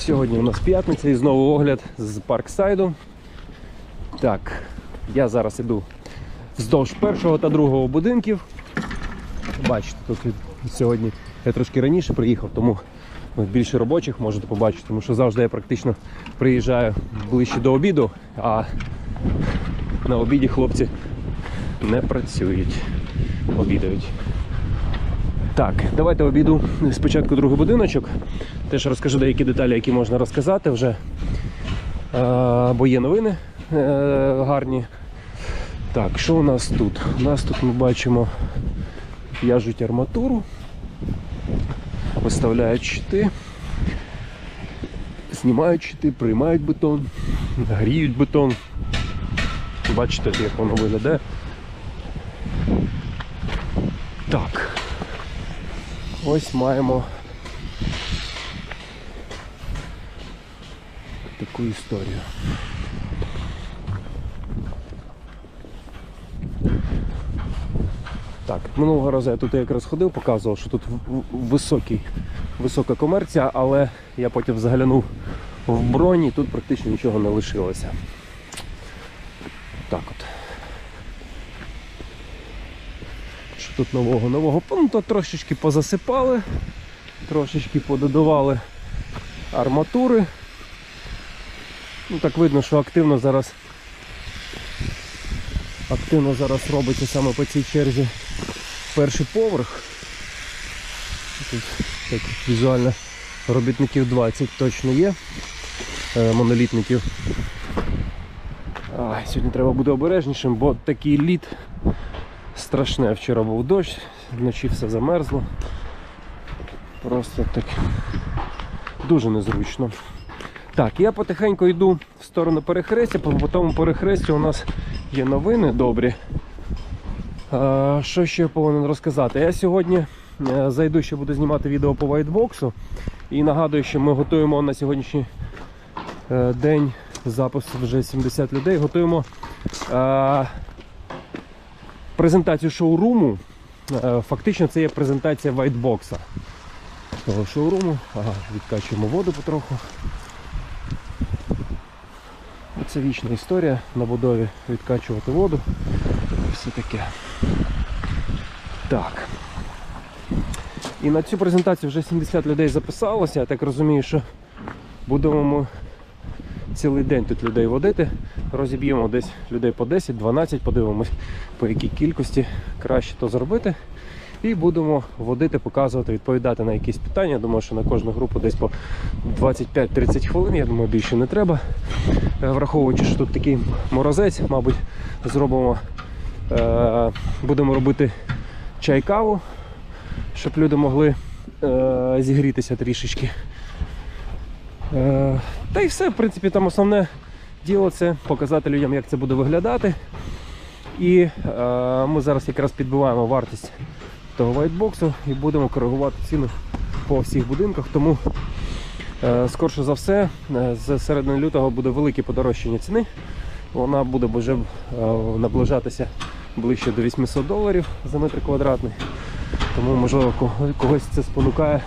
Сьогодні у нас п'ятниця і знову огляд з Парксайду. Так, я зараз іду вздовж першого та другого будинків. Бачите, тут сьогодні я трошки раніше приїхав, тому більше робочих можете побачити, тому що завжди я практично приїжджаю ближче до обіду, а на обіді хлопці не працюють, обідають. Так, давайте обіду спочатку другий будиночок. Теж розкажу деякі деталі, які можна розказати вже. Е, бо є новини е, гарні. Так, що у нас тут? У нас тут ми бачимо в'яжуть арматуру, виставляють щити, знімають щити, приймають бетон, гріють бетон. Бачите, як воно виглядає. Так. Ось маємо таку історію. Так, минулого разу я тут якраз ходив, показував, що тут високий, висока комерція, але я потім заглянув в броні, тут практично нічого не лишилося. Так от. Що тут нового нового пункту трошечки позасипали, трошечки пододавали арматури. Ну так видно, що активно зараз активно зараз робиться саме по цій черзі перший поверх. Тут так візуально робітників 20 точно є. е, Монолітників. Ай, сьогодні треба бути обережнішим, бо такий лід страшне. Вчора був дощ, вночі все замерзло. Просто так дуже незручно. Так, я потихеньку йду в сторону перехрестя, по тому перехрестю у нас є новини добрі. Що ще повинен розказати? Я сьогодні е, зайду, ще буду знімати відео по вайтбоксу. І нагадую, що ми готуємо на сьогоднішній е, день запис вже 70 людей. Готуємо е, презентацію шоуруму. Е, Фактично це є презентація вайтбокса. Того шоуруму. Ага, відкачуємо воду потроху. Це вічна історія на будові відкачувати воду. Все таке. Так. І на цю презентацію вже 70 людей записалося. Я так розумію, що будемо цілий день тут людей водити. Розіб'ємо десь людей по 10-12, подивимось по якій кількості краще то зробити. І будемо водити, показувати, відповідати на якісь питання. Думаю, що на кожну групу десь по 25-30 хвилин. Я думаю, більше не треба. Е, Враховуючи, що тут такий морозець, мабуть, зробимо, е, будемо робити чай-каву, щоб люди могли е, зігрітися трішечки. Е, та й все, в принципі, там основне діло це показати людям, як це буде виглядати. І е, ми зараз якраз підбиваємо вартість того вайтбоксу і будемо коригувати ціну по всіх будинках. Тому е, скорше за все, з середини лютого буде велике подорожчання ціни. Вона буде вже наближатися ближче до 800 доларів за метр квадратний. Тому, можливо, когось це спонукає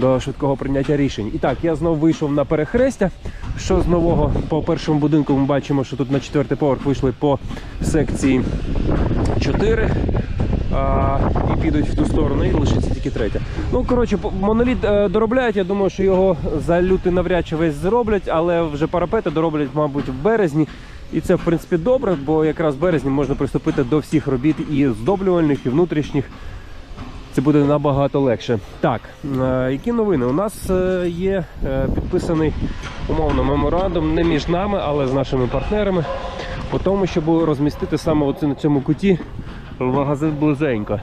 до швидкого прийняття рішень. І так, я знову вийшов на перехрестя. Що з нового по першому будинку ми бачимо, що тут на четвертий поверх вийшли по секції 4 а, і підуть в ту сторону, і лишиться тільки третя. Ну, коротше, моноліт е, доробляють. Я думаю, що його за лютий навряд чи весь зроблять, але вже парапети дороблять, мабуть, в березні. І це, в принципі, добре, бо якраз в березні можна приступити до всіх робіт і здоблювальних, і внутрішніх. Це буде набагато легше. Так, е, які новини? У нас е, є е, підписаний умовно меморандум не між нами, але з нашими партнерами по тому, щоб розмістити саме на цьому куті магазин близенько.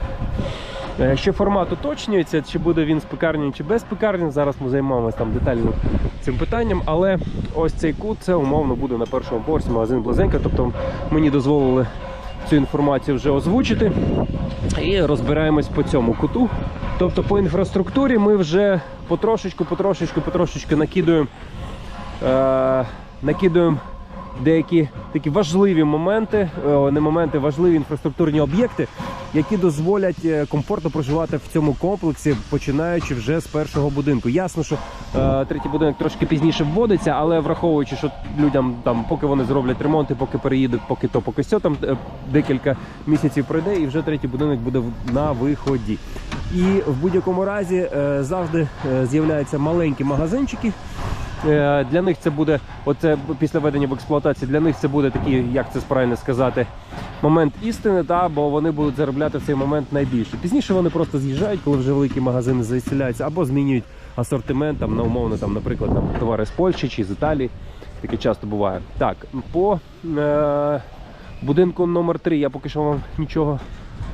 Ще формат уточнюється, чи буде він з пекарні, чи без пекарні. Зараз ми займаємося там детально цим питанням. Але ось цей кут це умовно буде на першому поверсі магазин близенько. Тобто мені дозволили цю інформацію вже озвучити. І розбираємось по цьому куту. Тобто по інфраструктурі ми вже потрошечку, потрошечку, потрошечку накидуємо, е, накидуємо деякі такі важливі моменти, е, не моменти, важливі інфраструктурні об'єкти, які дозволять е, комфортно проживати в цьому комплексі, починаючи вже з першого будинку. Ясно, що е, третій будинок трошки пізніше вводиться, але враховуючи, що людям там, поки вони зроблять ремонт, і поки переїдуть, поки то, поки сьо, там декілька місяців пройде, і вже третій будинок буде на виході. І в будь-якому разі завжди з'являються маленькі магазинчики. Е, Для них це буде, оце після введення в експлуатацію, для них це буде такий, як це правильно сказати, момент істини, та, бо вони будуть заробляти в цей момент найбільше. Пізніше вони просто з'їжджають, коли вже великі магазини заселяються, або змінюють асортимент там, на умовно, там, наприклад, там, товари з Польщі чи з Італії. Таке часто буває. Так, по е, будинку номер 3 я поки що вам нічого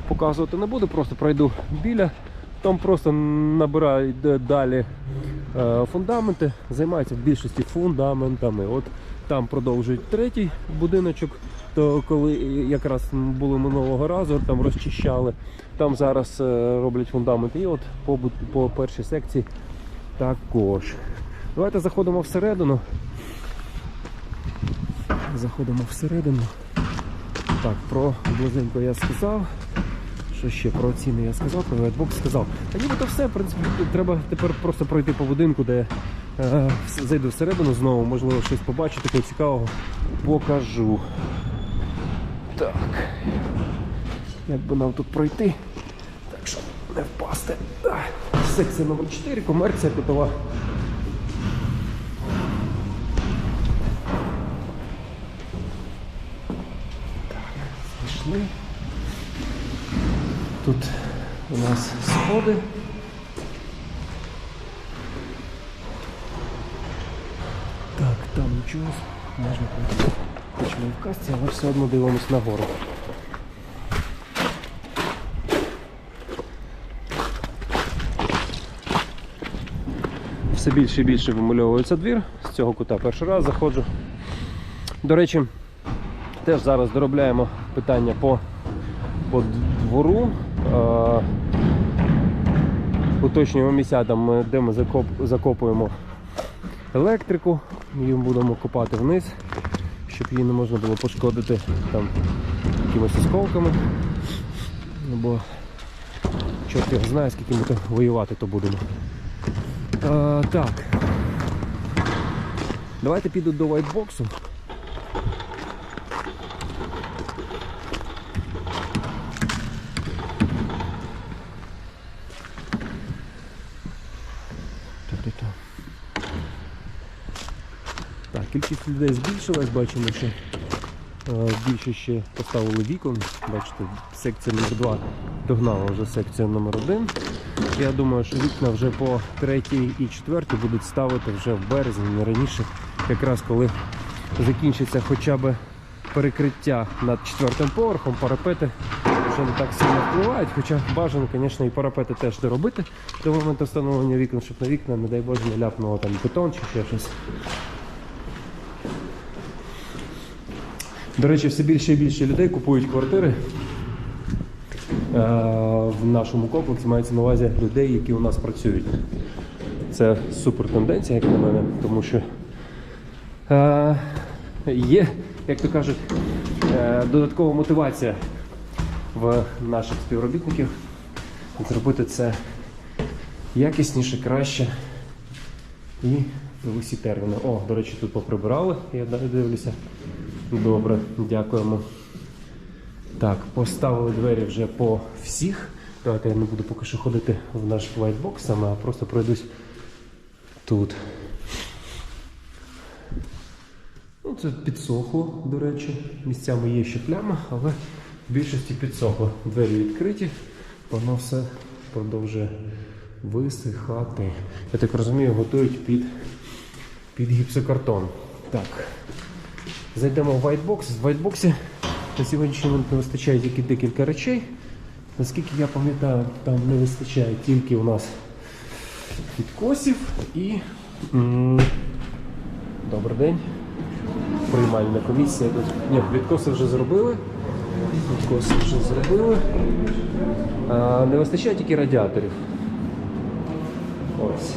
показувати не буду, просто пройду біля. Там просто набирають д- далі фундаменти, займаються в більшості фундаментами. От там продовжують третій будиночок, то коли якраз було минулого разу, там розчищали. Там зараз е, роблять фундаменти. І от по, по першій секції також. Давайте заходимо всередину. Заходимо всередину. Так, про близенько я сказав. Що ще про ціни я сказав, про Whitebox сказав. А нібито все, в принципі, треба тепер просто пройти по будинку, де е, зайду всередину знову, можливо, щось побачу такого цікавого. Покажу. Так. Як би нам тут пройти? Так що не впасти. Секція номер 4, комерція кутова. Так, зайшли. Тут у нас сходи. Так, там нічого можна пройти. Хоч ми в касті, але все одно дивимось нагору. Все більше і більше вимальовується двір. З цього кута перший раз заходжу. До речі, теж зараз доробляємо питання по по двору. Уточнюємо місця, там, де ми закоп, закопуємо електрику. Її будемо копати вниз, щоб її не можна було пошкодити там, якимись осколками. Ну, Бо чорт його знає, скільки ми то воювати то будемо. Е, так. Давайте піду до вайтбоксу. Та-та-та. Так, кількість людей збільшилась, бачимо, що е, більше ще поставили вікон. Бачите, секція номер 2 догнала вже секцію номер 1 Я думаю, що вікна вже по третій і четвертій будуть ставити вже в березні, не раніше, якраз коли закінчиться хоча б перекриття над четвертим поверхом, парапети вже не так сильно впливають, хоча бажано, звісно, і парапети теж доробити до моменту встановлення вікон, щоб на вікна, не дай Боже, не ляпнуло там бетон чи ще щось. До речі, все більше і більше людей купують квартири. Е, В нашому комплексі мається на увазі людей, які у нас працюють. Це супер тенденція, як на мене, тому що е, є, як то кажуть, е, додаткова мотивація в наших співробітників зробити це якісніше, краще і в усі терміни. О, до речі, тут поприбирали, я далі дивлюся. Добре, дякуємо. Так, поставили двері вже по всіх. Давайте я не буду поки що ходити в наш саме, а просто пройдусь тут. Ну, це підсохло, до речі. Місцями є ще пляма, але в більшості підсохло. Двері відкриті, воно все продовжує висихати. Я так розумію, готують під, під гіпсокартон. Так. Зайдемо в whitebox. В whitebox на сьогоднішній момент не вистачає тільки декілька речей. Наскільки я пам'ятаю, там не вистачає тільки у нас підкосів і. Добрий день. Приймальна комісія. Ні, відкоси вже зробили. Відкоси вже зробили. А, не вистачає тільки радіаторів. Ось.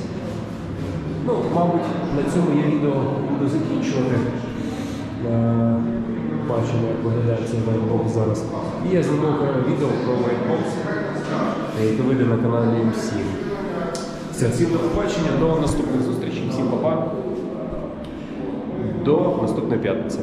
Ну, мабуть, на цьому я відео буду закінчувати. Е, Бачимо, як виглядає цей вайтбокс зараз. І я зніму відео про вайтбокс, яке вийде на каналі МСІ. Все, всім до побачення, до наступних зустрічей. Всім па-па. До наступної п'ятниці.